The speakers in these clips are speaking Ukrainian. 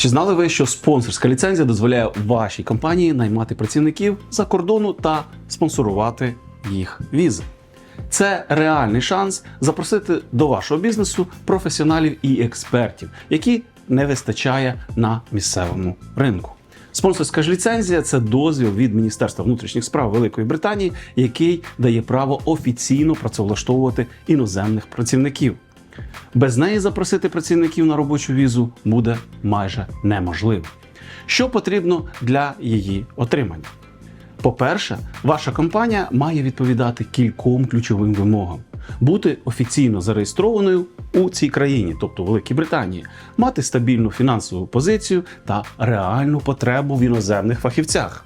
Чи знали ви, що спонсорська ліцензія дозволяє вашій компанії наймати працівників за кордону та спонсорувати їх візи? Це реальний шанс запросити до вашого бізнесу професіоналів і експертів, які не вистачає на місцевому ринку. Спонсорська ж ліцензія це дозвіл від Міністерства внутрішніх справ Великої Британії, який дає право офіційно працевлаштовувати іноземних працівників. Без неї запросити працівників на робочу візу буде майже неможливо. Що потрібно для її отримання? По-перше, ваша компанія має відповідати кільком ключовим вимогам: бути офіційно зареєстрованою у цій країні, тобто Великій Британії, мати стабільну фінансову позицію та реальну потребу в іноземних фахівцях.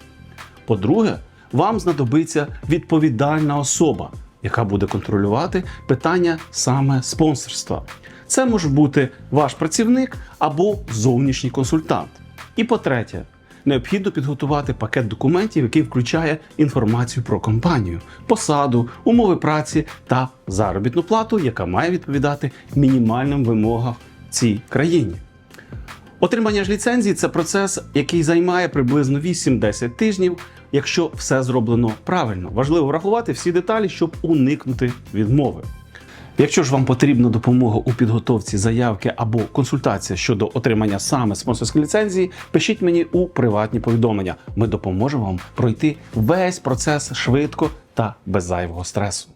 По-друге, вам знадобиться відповідальна особа, яка буде контролювати питання саме спонсорства. Це може бути ваш працівник або зовнішній консультант. І по-третє, необхідно підготувати пакет документів, який включає інформацію про компанію, посаду, умови праці та заробітну плату, яка має відповідати мінімальним вимогам цій країні. Отримання ж ліцензії це процес, який займає приблизно 8-10 тижнів, якщо все зроблено правильно. Важливо врахувати всі деталі, щоб уникнути відмови. Якщо ж вам потрібна допомога у підготовці заявки або консультація щодо отримання саме спонсорської ліцензії, пишіть мені у приватні повідомлення. Ми допоможемо вам пройти весь процес швидко та без зайвого стресу.